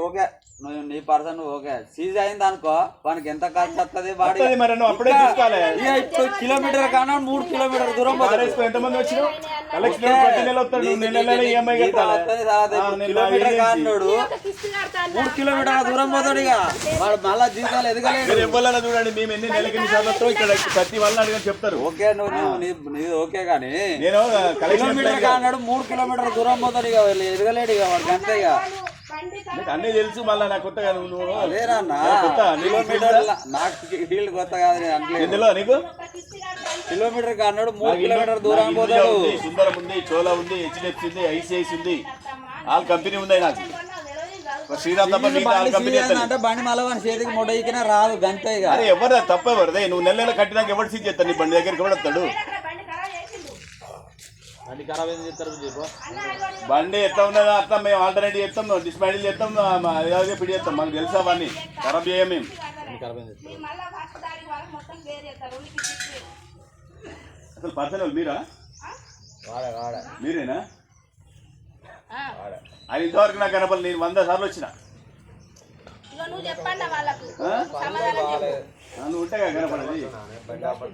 Okay. నువ్వు నీ person okay. Seize అయింది అనుకో వానికి ఎంత ఖర్చు వస్తుంది వాడి మరి నువ్వు అప్పుడే తీసుకోవాలి ఇక ఇప్పుడు కిలోమీటర్ కానా మూడు కిలోమీటర్ దూరం ఎంతమంది వచ్చినావు కలెక్షన్ ప్రతి నెల వస్తాడు నెల నెల ఈఎంఐ మూడు కిలోమీటర్ల దూరం పోతాడు ఇక. వాడు మళ్ళా జీతాలు ఎదగలేడు. మీరు ఎవరైనా చూడండి మేము ఎన్ని నెలకి ఎన్ని సార్లు వస్తాం ఇక్కడ ప్రతి వాళ్ళని అడిగిన చెప్తారు. ఓకే నువ్వు నువ్వు నీ- నీది ఓకే కానీ నేను కిలోమీటర్ కాన్నాడు మూడు కిలోమీటర్ దూరం పోతాడు ఇక వీళ్ళు ఎదగలేడు ఇక వాడికి అంతే ఇక. అన్నీ తెలుసు మళ్ళీ నాకు కొత్తగా నువ్వు నువ్వు కొత్త, నీకు కిలోమీటర్ నాకు ఫీల్డ్ కొత్త కాదు ఎందులో నీకు? కిలోమీటర్ కాన్నాడు మూడు కిలోమీటర్ దూరం పోతాడు. సుందరం ఉంది చోలా ఉంది హెచ్డిఎఫ్సి ఉంది ఐసిఐసి ఉంది. ఆల్ కంపెనీ ఉంది నాకు. అంటే బండి మళ్ళీ వాని చేతికి ఎక్కినా రాదు గంతే అరే ఎవరు తప్ప ఎవరిదే నువ్వు నెల నెల కట్టినాక ఎవరు సీజ్ చేస్తాను నీ బండి దగ్గరికి? ఎవడు వస్తాడు? బండి ఎట్లా ఉన్నదో అట్లా మేము ఆల్టర్నేటివ్ చేస్తాం డిస్మాండిల్ చేస్తాం అదే పిడి చేస్తాం మాకు తెలుసా అవన్నీ. ఖరాబ్ చేయం మేము. అసలు పర్సనల్ మీరా? వాడ వాడ. మీరేనా? ఆయన ఇంతవరకు నాకు కనపడలేదు నేను వంద సార్లు వచ్చిన. నువ్వు చెప్పండి వాళ్ళకు. ఆ? సమాధానం చెప్పు. ఆ, నువ్వు ఉంటే కదా కనపడేది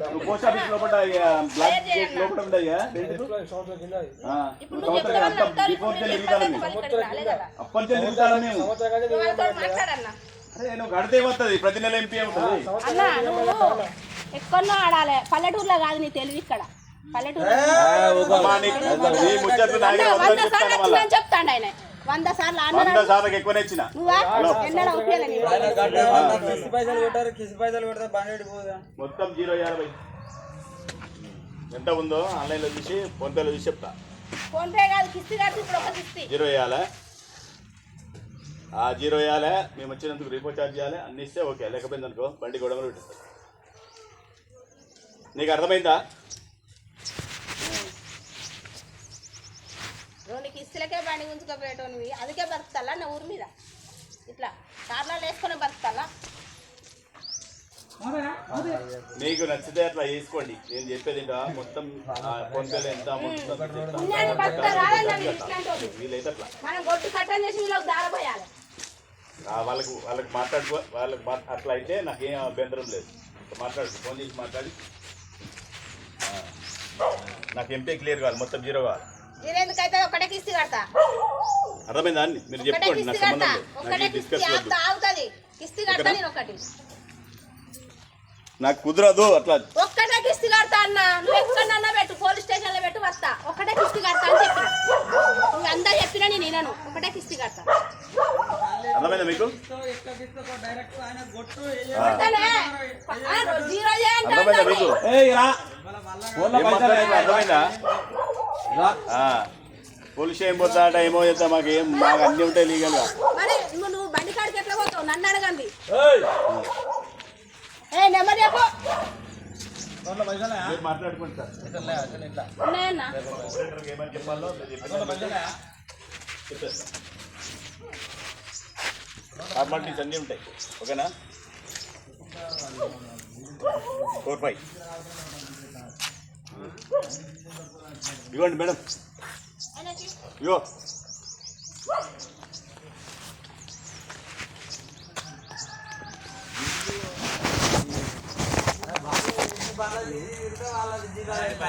నువ్వు పోస్ట్ ఆఫీస్ లోపల ఇక బ్లాక్ గేట్ లోపల వాళ్ళు బిఫోర్ తిరుగుతాను మేము వాళ్ళు ఇక్కడికి రాలే కదా. అప్పటి నుంచి తిరుగుతాను మేము. అరే నువ్వు కడితే వస్తుంది ప్రతి నెల ఎంపీ నువ్వు ఎక్కడో ఆడాలి. పల్లెటూరులో కాదు నీ తెలివి ఇక్కడ. పల్లెటూరు చెప్తాడు ఆయన. వంద సార్లు వంద సార్లకు ఎక్కువనే ఇచ్చిన. మొత్తం జీరో యాభై. ఎంత ఉందో ఆన్లైన్లో చూసి ఫోన్పేలో చూసి చెప్తా. ఫోన్ పే కాదు కిస్తీ కడితే ఇప్పుడు ఒక కిస్తీ. జీరో వేయాలా? ఆ జీరో వేయాలి? మేము వచ్చినందుకు రిపోర్ట్ ఛార్జ్ చేయాలి? అన్ని ఇస్తే ఓకే. లేకపోయింది అనుకో బండి గొడవలు పెట్టేస్తాం నీకు అర్థమైందా? రెండు కిస్తీలకే బండి ఉంచుకోపోయేటోనివి. అందుకే బతుకుతాలా నా ఊరి మీద? ఇట్లా కార్లలో వేసుకొని బతుకుతాలా మీకు నచ్చితే అట్లా వేసుకోండి నేను చెప్పేది మొత్తం ఆ ఫోన్పేలో ఎంత. వీలైతే అట్లా. వీళ్ళకి వాళ్ళకు వాళ్ళకి మాట్లాడుకో వాళ్ళకి అట్లా అయితే నాకేం అభ్యంతరం లేదు. మాట్లాడు ఫోన్ చేసి మాట్లాడి. నాకు ఎంపీ క్లియర్ కావాలి మొత్తం జీరో కావాలి. మీరెందుకైతే ఒకటే కిస్తీ కడతా? అర్థమైందా అండి మీరు చెప్పుకోండి నాకు సంబంధం లేదు. ఒకటే నాకు కిస్తీ డిస్కస్ వద్దు. ఆగుతా ఆగుతుంది. కిస్తీ కడతా నేను ఒకటి నాకు కుదరదు అట్లా ఒక్కటే కిస్తీ కడతా అన్న. నువ్వు ఎక్కడన్నా పెట్టు పోలీస్ స్టేషన్లో పెట్టు వస్తా ఒకటే కిస్తీ కడతా అని చెప్పిన నువ్వు అందా చెప్పినా నేను వినను ఒకటే కిస్తీ కడతా అర్థమైందా మీకు? అర్థమైందా? ఆ, పోలీస్ ఏం పోతాడ ఏమో చేస్తా మాకు ఏం మాకు అన్ని ఉంటాయి లీగల్గా. మరి నువ్వు బండి కాడికి ఎట్లా పోతావు? నన్ను అడగండి. ఏ ఫార్మాలిటీస్ అన్నీ ఉంటాయి. ఓకేనా? Four five. ఇవ్వండి మేడం. ఇవో ఇగో